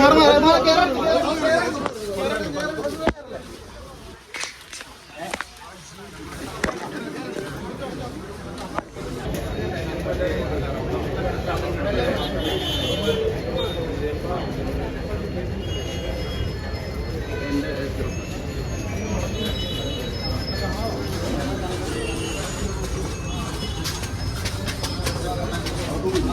മറന്നു.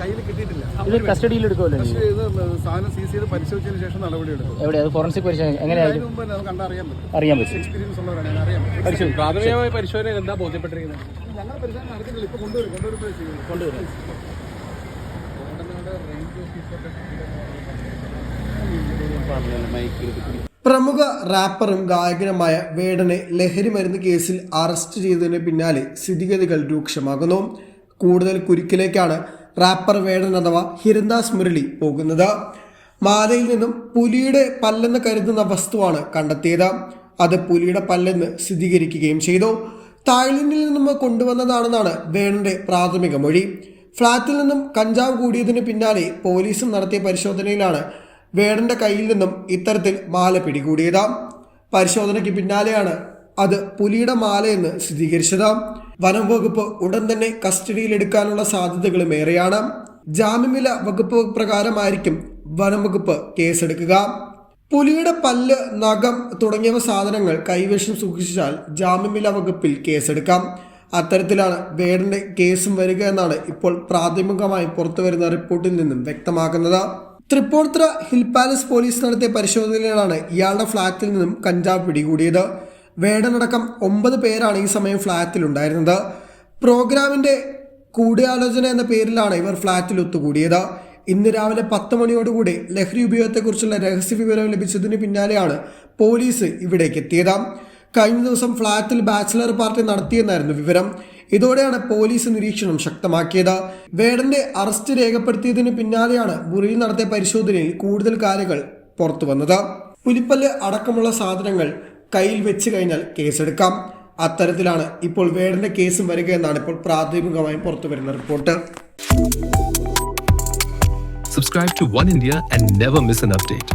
കയ്യിൽ കിട്ടിയിട്ടില്ല. ഇത് കസ്റ്റഡിയിൽ എടുക്കുമല്ലോ പക്ഷേ ഇത് സാധനം സി പരിശോധിച്ചതിന് ശേഷം നടപടി എടുക്കും. എവിടെ? അത് ഫോറൻസിക് പരിശോധന അതിന് എങ്ങനെയായിരുന്നു മുമ്പ് നമുക്ക് കണ്ടറിയാൻ പറ്റും. അറിയാൻ പറ്റും. എക്സ്പീരിയൻസ് ഉള്ളവരാണ് അറിയാം പ്രാഥമികമായ പരിശോധന എന്താ ബോധ്യപ്പെട്ടിരിക്കുന്നത്? ഞങ്ങൾ പരിശോധന നടത്തിയിട്ടില്ല. ഇപ്പൊ കൊണ്ടുവരും കൊണ്ടുവരുമ്പോൾ ചെയ്യും. കൊണ്ടുവരും. പ്രമുഖ റാപ്പറും ഗായകനുമായ വേടനെ ലഹരി മരുന്ന് കേസിൽ അറസ്റ്റ് ചെയ്തതിന് പിന്നാലെ സ്ഥിതിഗതികൾ രൂക്ഷമാകുന്നു. കൂടുതൽ കുരുക്കിലേക്കാണ് റാപ്പർ വേടൻ അഥവാ ഹിരന്ദാസ് മുരളി പോകുന്നത്. മാലയിൽ നിന്നും പുലിയുടെ പല്ലെന്ന് കരുതുന്ന വസ്തുവാണ് കണ്ടെത്തിയത്. അത് പുലിയുടെ പല്ലെന്ന് സ്ഥിരീകരിക്കുകയും ചെയ്തു. തായ്ലൻഡിൽ നിന്നും കൊണ്ടുവന്നതാണെന്നാണ് വേണന്റെ പ്രാഥമിക മൊഴി. ഫ്ളാറ്റിൽ നിന്നും കഞ്ചാവ് കൂടിയതിന് പിന്നാലെ പോലീസും നടത്തിയ പരിശോധനയിലാണ് വേണന്റെ കയ്യിൽ നിന്നും ഇത്തരത്തിൽ മാല പിടികൂടിയത്. പരിശോധനയ്ക്ക് പിന്നാലെയാണ് അത് പുലിയുടെ മാലയെന്ന് സ്ഥിരീകരിച്ചത്. വനം വകുപ്പ് ഉടൻ തന്നെ കസ്റ്റഡിയിലെടുക്കാനുള്ള സാധ്യതകളും ഏറെയാണ്. ജാമ്യമില വകുപ്പ് പ്രകാരമായിരിക്കും വനം വകുപ്പ് കേസെടുക്കുക. പുലിയുടെ പല്ല് നഖം തുടങ്ങിയവ സാധനങ്ങൾ കൈവശം സൂക്ഷിച്ചാൽ ജാമ്യമില വകുപ്പിൽ കേസെടുക്കാം. അത്തരത്തിലാണ് വേടന്റെ കേസും വരിക എന്നാണ് ഇപ്പോൾ പ്രാഥമികമായി പുറത്തുവരുന്ന റിപ്പോർട്ടിൽ നിന്നും വ്യക്തമാക്കുന്നത് തൃപ്പൂണിത്തുറ ഹിൽ പാലസ് പോലീസ് നടത്തിയ പരിശോധനയിലാണ് ഇയാളുടെ ഫ്ളാറ്റിൽ നിന്നും കഞ്ചാവ് പിടികൂടിയത്. വേടനടക്കം ഒമ്പത് പേരാണ് ഈ സമയം ഫ്ളാറ്റിലുണ്ടായിരുന്നത് പ്രോഗ്രാമിന്റെ കൂടിയാലോചന എന്ന പേരിലാണ് ഇവർ ഫ്ളാറ്റിൽ ഒത്തുകൂടിയത്. ഇന്ന് രാവിലെ പത്ത് മണിയോടുകൂടി ലഹരി ഉപയോഗത്തെക്കുറിച്ചുള്ള രഹസ്യ വിവരം ലഭിച്ചതിന് പിന്നാലെയാണ് പോലീസ് ഇവിടേക്ക് എത്തിയത്. കഴിഞ്ഞ ദിവസം ഫ്ളാറ്റിൽ ബാച്ചിലർ പാർട്ടി നടത്തിയെന്നായിരുന്നു വിവരം. ഇതോടെയാണ് പോലീസ് നിരീക്ഷണം ശക്തമാക്കിയത്. വേടന്റെ അറസ്റ്റ് രേഖപ്പെടുത്തിയതിന് പിന്നാലെയാണ് മുറിയിൽ നടത്തിയ പരിശോധനയിൽ കൂടുതൽ കാര്യങ്ങൾ പുറത്തു വന്നത് പുലിപ്പല്ല് അടക്കമുള്ള സാധനങ്ങൾ കയ്യിൽ വെച്ച് കഴിഞ്ഞാൽ കേസെടുക്കാം അത്തരത്തിലാണ് ഇപ്പോൾ വേടന്റെ കേസും വരിക എന്നാണ് ഇപ്പോൾ പ്രാഥമികമായി പുറത്തു വരുന്ന report Subscribe to One India and never miss an update.